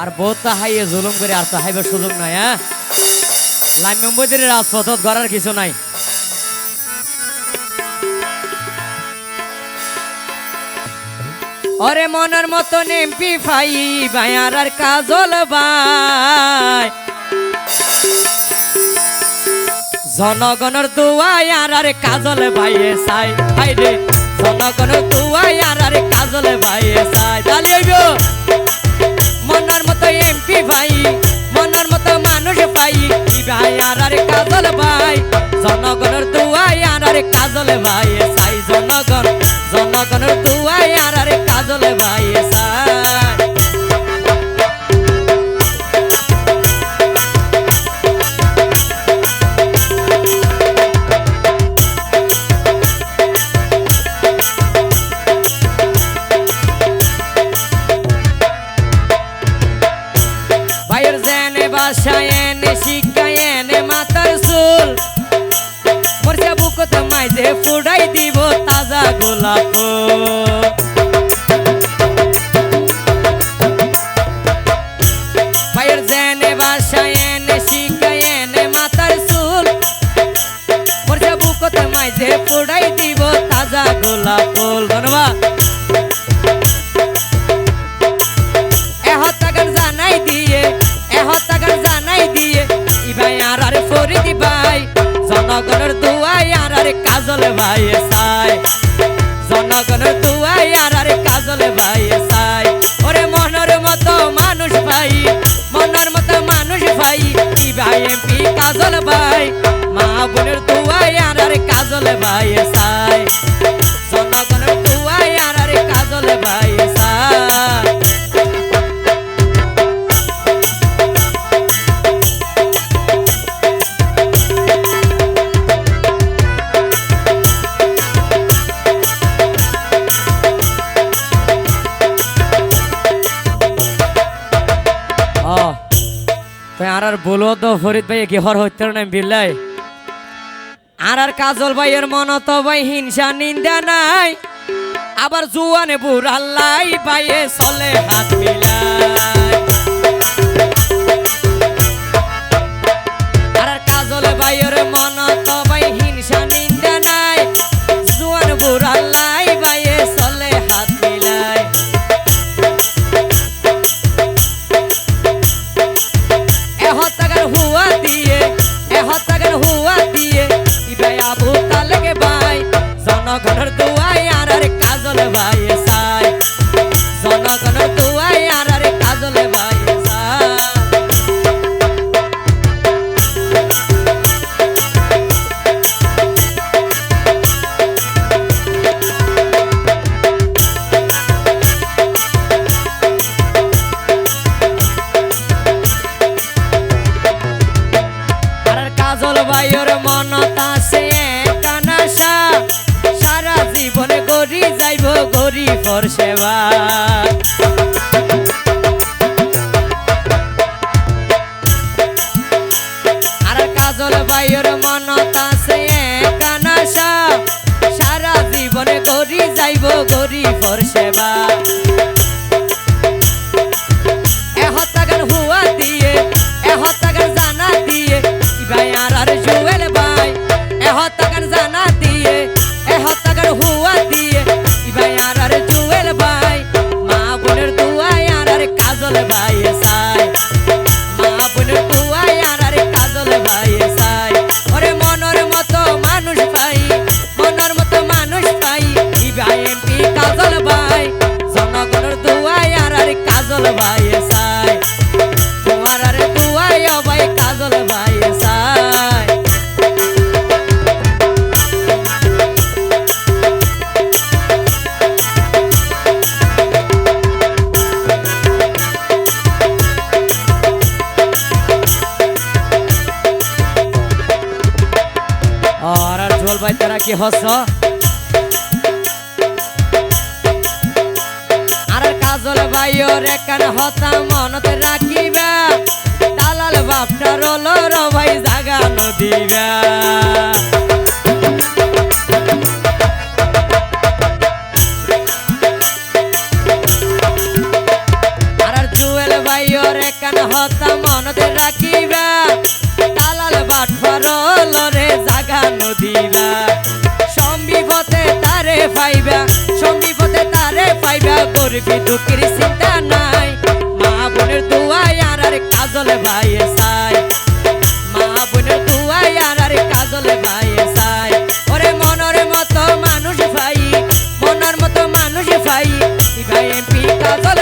আর বহুত হাইয়ে জুলুম করে, আর হাইবার সুযোগ নাই হ্যাঁ? লাইন মেম্বরদের রাজপথত করার কিছু নাই। ওরে মনের মতন এমপি ফাই বায়ার আর কাজল বাই। জনগণের দুয়াই আর আরে কাজল ভাইয়ে সাই হাই রে, জনগণের দুয়াই আর আরে কাজল ভাইয়ে সাই তাহলে মনের মতো এমপি ভাই, মনার মতো মানুষ পাই ভাই আর আরে কাজল ভাই, জনগণের দুয়াই আর আরে কাজল ভাই সাই জনগণ, জনগণের দুয়াই আর আরে কাজল ভাই সাই ফুডাই দিব তাজা গোলাপ। ভাইয়ের জেনে বাসায় এনে শিক্ষায় এনে মাথার চুল। মরছে বুকত মাইজে ফুডাই দিব তাজা গোলাপ ফুল। ধন্যবাদ। ভাই সাই। জনগণ তুয়াই আর আরে কাজল ভাই সাই। ওরে মনের মতো মানুষ ভাই, মনের মতো মানুষ ভাই ইবাই এমপি কাজল ভাই? মা বোনের তুয়াই আর আরে কাজল ভাই সাই। জনগণ তুয়াই আর আরে কাজল ভাই বলো তো, ফরিদ ভাই কি হর হইতে নাই বিল্লাই আর আর কাজল ভাইয়ের মন তো ভাই হিংসা, নিন্দা নাই। আবার জুয়ানে বুড়াল্লাই ভাইয়ে চলে হাত মিলাই। গরিবর সেবা। আর কাজল ভাইয়ের মনত আছে কানাসা সারা জীবনে করি যাইব গরিবর সেবা। ঝোল ভাই তারা কি হস? আর কাজল ভাই ওর একান হতা মনত রাখিবা? দালাল বাপটা রোল ভাই, জাগা নদীবা। আর আর জুয়েল ভাই ওর হতা মনদে রাখিবা? দালাল বাট ফারলরে জাগা নদীবা। সম্বিপথে করবি দুঃখের চিন্তা নাই। মা বোনের দুয়াই আর আর কাজল ভাই সাই। মা বোনের দুয়াই আর আর কাজল ভাই সাই। ওরে মনের মতো মানুষ ভাই, মনের মতো মানুষ ভাই। ভাই এমপি কাজল